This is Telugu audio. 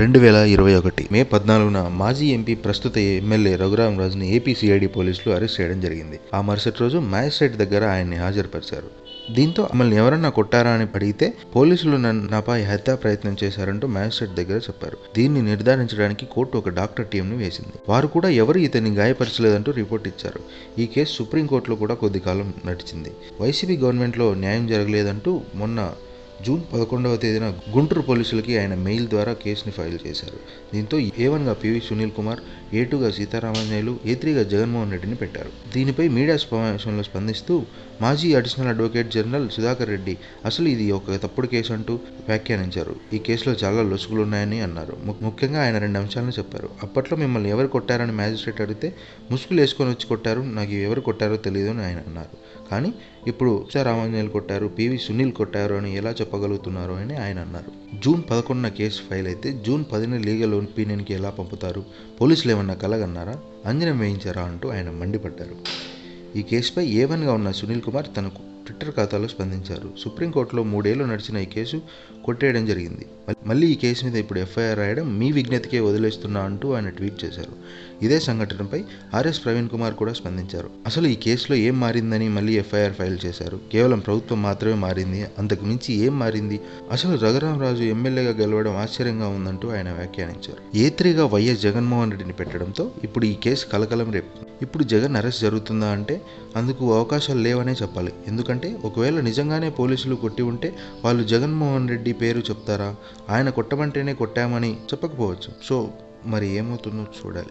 రెండు వేల ఇరవై ఒకటి మే పద్నాలుగున మాజీ ఎంపీ ప్రస్తుత ఎమ్మెల్యే రఘురాం రాజుని ఏపీ సిఐడి పోలీసులు అరెస్ట్ చేయడం జరిగింది. ఆ మరుసటి రోజు మ్యాజిస్ట్రేట్ దగ్గర ఆయన్ని హాజరుపరిచారు. దీంతో మమ్మల్ని ఎవరన్నా కొట్టారా అని అడిగితే పోలీసులు నన్ను నాపై హత్యా ప్రయత్నం చేశారంటూ మ్యాజిస్ట్రేట్ దగ్గర చెప్పారు. దీన్ని నిర్ధారించడానికి కోర్టు ఒక డాక్టర్ టీంని వేసింది. వారు కూడా ఎవరు ఇతన్ని గాయపరచలేదంటూ రిపోర్ట్ ఇచ్చారు. ఈ కేసు సుప్రీంకోర్టులో కూడా కొద్ది కాలం నడిచింది. వైసీపీ గవర్నమెంట్లో న్యాయం జరగలేదంటూ మొన్న జూన్ పదకొండవ తేదీన గుంటూరు పోలీసులకి ఆయన మెయిల్ ద్వారా కేసుని ఫైల్ చేశారు. దీంతో ఏ వన్గా పివి సునీల్ కుమార్ ఏ టూగా సీతారామాంజనేయులు ఏ త్రీగా జగన్మోహన్ రెడ్డిని పెట్టారు. దీనిపై మీడియా సమావేశంలో స్పందిస్తూ మాజీ additional advocate general Sudhakar Reddy అసలు ఇది ఒక తప్పుడు కేసు అంటూ వ్యాఖ్యానించారు. ఈ కేసులో చాలా లొసుగులు ఉన్నాయని అన్నారు ముఖ్యంగా ఆయన రెండు అంశాలను చెప్పారు. అప్పట్లో మిమ్మల్ని ఎవరు కొట్టారని మ్యాజిస్ట్రేట్ అడిగితే ముసుగులు వేసుకొని వచ్చి కొట్టారు నాకు ఎవరు కొట్టారో తెలియదు అని ఆయన అన్నారు. కానీ ఇప్పుడు రామాంజనేయులు కొట్టారు పివి సునీల్ కొట్టారు అని ఎలా చెప్పగలుగుతున్నారు అని ఆయన అన్నారు. జూన్ పదకొండున కేసు ఫైల్ అయితే జూన్ పదిన లీగల్ ఒపీనియన్కి ఎలా పంపుతారు? పోలీసులు ఏమన్నా కలగన్నారా? అంజనం వేయించారా అంటూ ఆయన మండిపడ్డారు. ఈ కేసుపై ఏవన్గా ఉన్న సునీల్ కుమార్ తనకు ట్విట్టర్ ఖాతాలో స్పందించారు. సుప్రీంకోర్టులో మూడేళ్ళు నడిచిన ఈ కేసు కొట్టేయడం జరిగింది. మళ్ళీ ఈ కేసు మీద ఇప్పుడు ఎఫ్ఐఆర్ రాయడం మీ విజ్ఞతకే వదిలేస్తున్నా అంటూ ఆయన ట్వీట్ చేశారు. ఇదే సంఘటనపై ఆర్ఎస్ ప్రవీణ్ కుమార్ కూడా స్పందించారు. అసలు ఈ కేసులో ఏం మారిందని మళ్ళీ ఎఫ్ఐఆర్ ఫైల్ చేశారు. కేవలం ప్రభుత్వం మాత్రమే మారింది. అంతకు మించి ఏం మారింది? అసలు రఘురామరాజు ఎమ్మెల్యేగా గెలవడం ఆశ్చర్యంగా ఉందంటూ ఆయన వ్యాఖ్యానించారు. ఏ త్రీగా వైఎస్ జగన్మోహన్ రెడ్డిని పెట్టడంతో ఇప్పుడు ఈ కేసు కలకలం రేపు ఇప్పుడు జగన్ అరెస్ట్ జరుగుతుందా అంటే అందుకు అవకాశాలు లేవనే చెప్పాలి. ఎందుకంటే ఒకవేళ నిజంగానే పోలీసులు కొట్టి ఉంటే వాళ్ళు జగన్మోహన్ రెడ్డి పేరు చెప్తారా? ఆయన కొట్టమంటేనే కొట్టామని చెప్పకపోవచ్చు. సో మరి ఏమవుతుందో చూడాలి.